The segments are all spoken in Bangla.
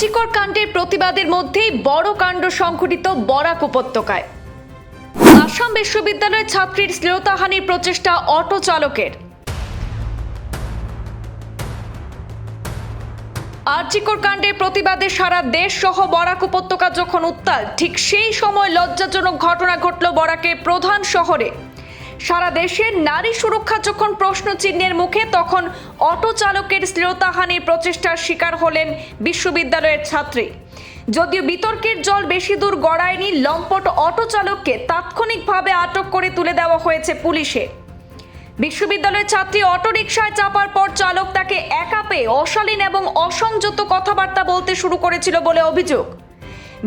আরজিকর কাণ্ডের প্রতিবাদের মধ্যেই বড় কাণ্ড সংঘটিত বরাক উপত্যকায়। আসাম বিশ্ববিদ্যালয়ের ছাত্রীর শ্লীলতাহানির প্রচেষ্টা অটো চালকের। আরজিকর কাণ্ডের প্রতিবাদে সারা দেশ সহ বরাক উপত্যকা যখন উত্তাল, ঠিক সেই সময় লজ্জাজনক ঘটনা ঘটল বরাকের প্রধান শহরে। সারা দেশের নারী সুরক্ষা যখন প্রশ্ন চিহ্নের মুখে, তখন অটো চালকের শ্লীলতাহানির প্রচেষ্টার শিকার হলেন বিশ্ববিদ্যালয়ের ছাত্রী। যদিও বিতর্কের জল বেশি দূর গড়ায়নি, লম্পট অটো চালককে তাৎক্ষণিকভাবে আটক করে তুলে দেওয়া হয়েছে পুলিশে। বিশ্ববিদ্যালয়ের ছাত্রী অটোরিকশায় চাপার পর চালক তাকে একা পেয়ে অশালীন এবং অসংযত কথাবার্তা বলতে শুরু করেছিল বলে অভিযোগ।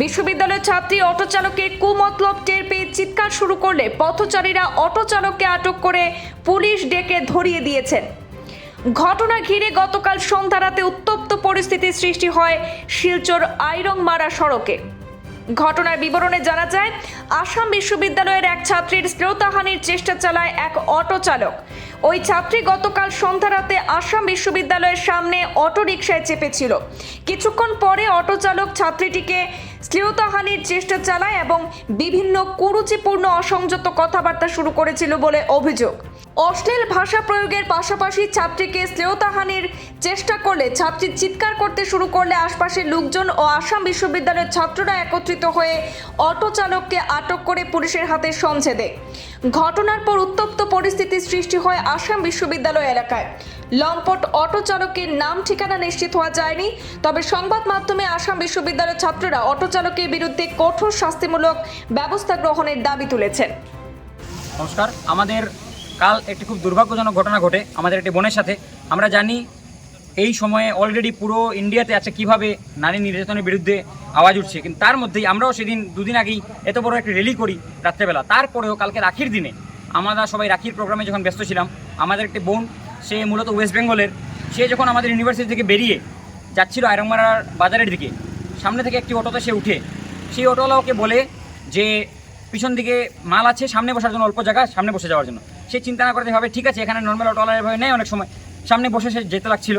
বিশ্ববিদ্যালয়ের ছাত্রী অটো চালকের কুমতলব টের পেয়ে চিৎকার শুরু করলে পথচারীরা অটো চালককে আটক করে পুলিশ ডেকে ধরিয়ে দিয়েছেন। ঘটনা ঘিরে গতকাল সন্ধ্যা রাতে উত্তপ্ত পরিস্থিতির সৃষ্টি হয় শিলচর আইরংমারা সড়কে। ঘটনার বিবরণে জানা যায়, আসাম বিশ্ববিদ্যালয়ের এক ছাত্রীর শ্লীলতাহানির চেষ্টা চালায় এক অটো চালক। ওই ছাত্রী গতকাল সন্ধ্যা রাতে আসাম বিশ্ববিদ্যালয়ের সামনে অটো রিকশায় চেপেছিল। কিছুক্ষণ পরে অটো চালক ছাত্রীটিকে শ্লীলতাহানির চেষ্টা চালায় এবং বিভিন্ন কুরুচিপূর্ণ অসংযত কথাবার্তা শুরু করেছিল বলে অভিযোগ। অশ্লীল ভাষা প্রয়োগের পাশাপাশি ছাত্রীকে শ্লেয়তাহানির চেষ্টা করলে, ছাত্রী চিৎকার করতে শুরু করলে আশপাশের লোকজন ও আসাম বিশ্ববিদ্যালয়ের ছাত্ররা একত্রিত হয়ে অটো চালককে আটক করে পুলিশের হাতে সমঝে দেয় ঘটনার পর উত্তপ্ত পরিস্থিতির সৃষ্টি হয় আসাম বিশ্ববিদ্যালয় এলাকায়। লম্পট অটো চালকের নাম ঠিকানা নিশ্চিত হওয়া যায়নি, তবে সংবাদ মাধ্যমে আসাম বিশ্ববিদ্যালয়ের ছাত্ররা অটো চালকের বিরুদ্ধে কঠোর শাস্তিমূলক ব্যবস্থা গ্রহণের দাবি তুলেছেন। নমস্কার, আমাদের কাল একটি খুব দুর্ভাগ্যজনক ঘটনা ঘটে আমাদের একটি বোনের সাথে। আমরা জানি এই সময়ে অলরেডি পুরো ইন্ডিয়াতে আছে কীভাবে নারী নির্যাতনের বিরুদ্ধে আওয়াজ উঠছে। কিন্তু তার মধ্যেই আমরাও সেদিন দুদিন আগেই এত বড় একটি র্যালি করি রাত্রেবেলা। তারপরেও কালকে রাখির দিনে আমরা সবাই রাখির প্রোগ্রামে যখন ব্যস্ত ছিলাম, আমাদের একটি বোন, সে মূলত ওয়েস্ট বেঙ্গলের সে যখন আমাদের ইউনিভার্সিটি থেকে বেরিয়ে যাচ্ছিল আয়রংমারার বাজারের দিকে, সামনে থেকে একটি অটোতে সে উঠে। সেই অটোওয়ালা ওকে বলে যে, পিছন দিকে মাল আছে, সামনে বসার জন্য অল্প জায়গা, সামনে বসে যাওয়ার জন্য। সে চিন্তা না করতে ভাবে ঠিক আছে, এখানে নর্মাল অটোওয়ালা এভাবে নেয় অনেক সময়। সামনে বসে সে যেতে লাগছিল।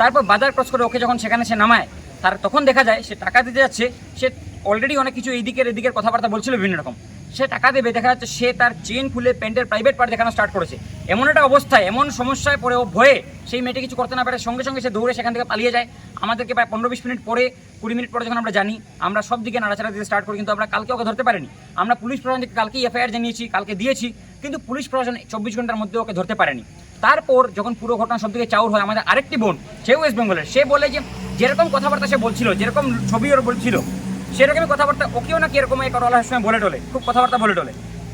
তারপর বাজার ক্রস করে ওকে যখন সেখানে সে নামায়, তার তখন দেখা যায় সে টাকা দিতে যাচ্ছে, সে অলরেডি অনেক কিছু এই দিকের এদিকের কথাবার্তা বলছিল বিভিন্ন রকম। সে টাকা দেবে, দেখা যাচ্ছে সে তার চেন খুলে প্যান্টের প্রাইভেট পার্ট দেখানো স্টার্ট করেছে। এমন একটা অবস্থায়, এমন সমস্যায় পড়ে ও ভয়ে সেই মেয়েটি কিছু করতে না পারে, সঙ্গে সঙ্গে সে দৌড়ে সেখান থেকে পালিয়ে যায়। আমাদেরকে প্রায় পনেরো বিশ মিনিট পরে, কুড়ি মিনিট পরে যখন আমরা জানি, আমরা সব দিকে নাড়াচাড়া দিতে স্টার্ট করি, কিন্তু আমরা কালকে ওকে ধরতে পারিনি। আমরা পুলিশ প্রশাসনকে কালকেই এফআইআর জানিয়েছি, কালকে দিয়েছি। কিন্তু পুলিশ প্রশাসন চব্বিশ ঘণ্টার মধ্যে ওকে ধরতে পারেনি। তারপর যখন পুরো ঘটনা সব দিকে চাউর হয়, আমাদের আরেকটি বোন সে ওয়েস্ট বেঙ্গলের সে বলে যে, যেরকম কথাবার্তা সে বলছিল, যেরকম ছবি ওর বলছিল, সেরকমই কথাবার্তা, ওকেও নাকি এরকম এই করলার সময় বলে টলে, খুব কথাবার্তা বলে টলে।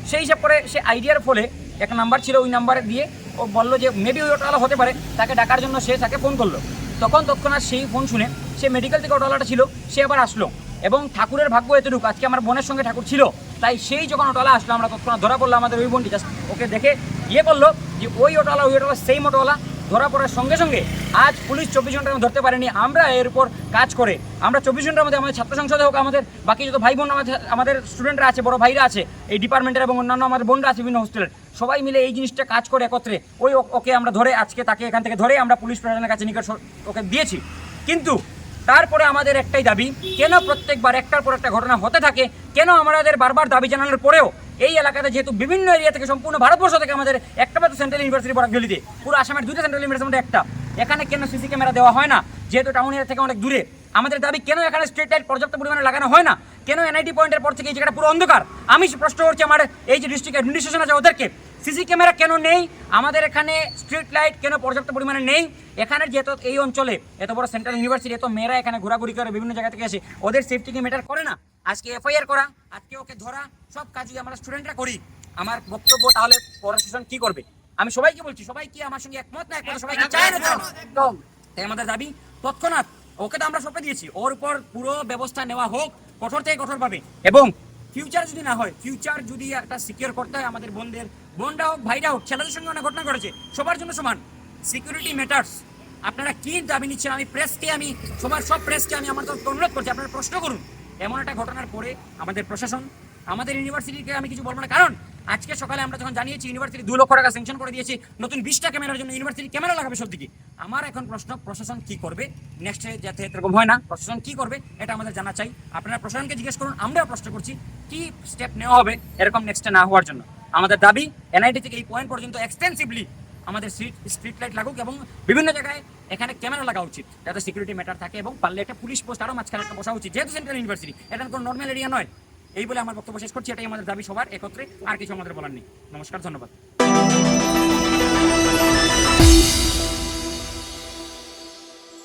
সেই হিসাব করে সে আইডিয়ার ফলে একটা নাম্বার ছিল ওই নাম্বারে দিয়ে ও বলল যে মেবি ওই অটোওয়ালা হতে পারে, তাকে ডাকার জন্য সে তাকে ফোন করল। তখন তৎক্ষণাৎ সেই ফোন শুনে সে মেডিকেল থেকে অটোওয়ালাটা ছিল, সে আবার আসলো। এবং ঠাকুরের ভাগ্য এতটুকু, আজকে আমার বোনের সঙ্গে ঠাকুর ছিল, তাই সেই যখন অটোওয়ালা আসলো, আমরা তৎক্ষণাৎ ধরা পড়ল আমাদের ওই বোনটি জাস্ট ওকে দেখে ইয়ে করল যে ওই অটোওয়ালা ওই অটোওয়ালা সেই অটোওয়ালা, ধরা পড়ার সঙ্গে সঙ্গে আজ পুলিশ চব্বিশ ঘণ্টার ধরতে পারেনি, আমরা এর উপর কাজ করে, আমরা চব্বিশ ঘণ্টার মধ্যে আমাদের ছাত্র সংসদে হোক, আমাদের বাকি যত ভাই বোন, আমাদের আমাদের স্টুডেন্টরা আছে, বড় ভাইরা আছে, এই ডিপার্টমেন্টের এবং অন্যান্য আমাদের বোনরা আছে, বিভিন্ন হোস্টেলের সবাই মিলে এই জিনিসটা কাজ করে একত্রে, ওই ওকে আমরা ধরে আজকে তাকে এখান থেকে ধরে আমরা পুলিশ প্রশাসনের কাছে নিকট ওকে দিয়েছি। কিন্তু তারপরে আমাদের একটাই দাবি, কেন প্রত্যেকবার একটার পর একটা ঘটনা হতে থাকে? কেন আমাদের বারবার দাবি জানানোর পরেও এই এলাকাতে যেহেতু বিভিন্ন এরিয়া থেকে সম্পূর্ণ ভারতবর্ষ থেকে আমাদের একটা মাত্র সেন্ট্রাল ইউনিভার্সিটি বরাকজলিতে পুরো আসামের দুইটা সেন্ট্রাল ইউনিভার্সিটির মধ্যে একটা। এখানে কেন সিসি ক্যামেরা দেওয়া হয় না? যেহেতু টাউন এরিয়া থেকে অনেক দূরে। আমাদের দাবি, কেন এখানে স্ট্রিট লাইট পর্যাপ্ত পরিমাণে লাগানো হয় না? কেন এনআইটি পয়েন্টের পর থেকে এই জায়গাটা পুরো অন্ধকার? আমি প্রশ্ন করছি আমার এই যে ডিস্ট্রিক্ট অ্যাডমিনিস্ট্রেশন আছে ওদেরকে সিসি ক্যামেরা কেন নেই? আমাদের এখানে স্ট্রিট লাইট কেন পর্যাপ্ত পরিমাণে নেই? এখানের যেহেতু এই অঞ্চলে এত বড় সেন্ট্রাল ইউনিভার্সিটি এত মেয়েরা এখানে ঘোরাঘুরি করে, বিভিন্ন জায়গা থেকে এসে ওদের সেফটিকে ম্যাটার করে না। আজকে এফআইআর করা, আজকে ওকে ধরা, সব কাজ যদি আমরা স্টুডেন্টরা করি। আমার বক্তব্য তাহলে প্রশাসন কি করবে? আমি সবাইকে বলছি, সবাই কি আমার সঙ্গে একমত না একমত? সবাই চায় না একদম। তাই আমাদের দাবি, তৎক্ষণাৎ ওকে তো আমরা সঁপে দিয়েছি। ওর উপর পুরো ব্যবস্থা নেওয়া হোক, কঠোর থেকে কঠোরভাবে। এবং ফিউচার যদি না হয় ফিউচার যদি একটা সিকিউর করতে হয় আমাদের বোনদের বোনরা হোক ভাইরা হোক, ছেলেদের সঙ্গে অনেক ঘটনা ঘটেছে। সবার জন্য সমান। সিকিউরিটি ম্যাটার্স আপনারা কি দাবি নিচ্ছেন? আমি প্রেসকে আমি, সবার সব প্রেসকে আমি আমার তরফ অনুরোধ করছি। আপনারা প্রশ্ন করুন। এমন একটা ঘটনার পরে আমাদের প্রশাসন, আমাদের ইউনিভার্সিটিকে আমি কিছু বলব না। কারণ আজকে সকালে আমরা যখন জানিয়েছি, ইউনিভার্সিটি দু লক্ষ টাকা স্যাংশন করে দিয়েছি, নতুন বিশটা ক্যামেরার জন্য ইউনিভার্সিটি ক্যামেরা লাগাবে সব দিকে। আমার এখন প্রশ্ন, প্রশাসন কি করবে? নেক্সটে যাতে এরকম হয় না, প্রশাসন কি করবে? এটা আমাদের জানা চাই। আপনারা প্রশাসনকে জিজ্ঞেস করুন, আমরাও প্রশ্ন করছি, কি স্টেপ নেওয়া হবে এরকম নেক্সটে না হওয়ার জন্য? আমাদের দাবি এনআইটি থেকে এই পয়েন্ট পর্যন্ত এক্সটেন্সিভলি আমাদের স্ট্রিট স্ট্রিট লাইট লাগুক এবং বিভিন্ন জায়গায় এখানে ক্যামেরা লাগা উচিত। যাতে সিকিউরিটি ম্যাটার থাকে এবং পারলে একটা পুলিশ পোস্ট আরও মাঝখানে একটা বসা উচিত। যেহেতু সেন্ট্রাল ইউনিভার্সিটি এটা কোনো নর্মাল এরিয়া নয়। এই বলে আমার বক্তব্য শেষ করছি, এটাই আমাদের দাবি সবার একত্রে, আর কিছু আমাদের বলার নেই। নমস্কার, ধন্যবাদ।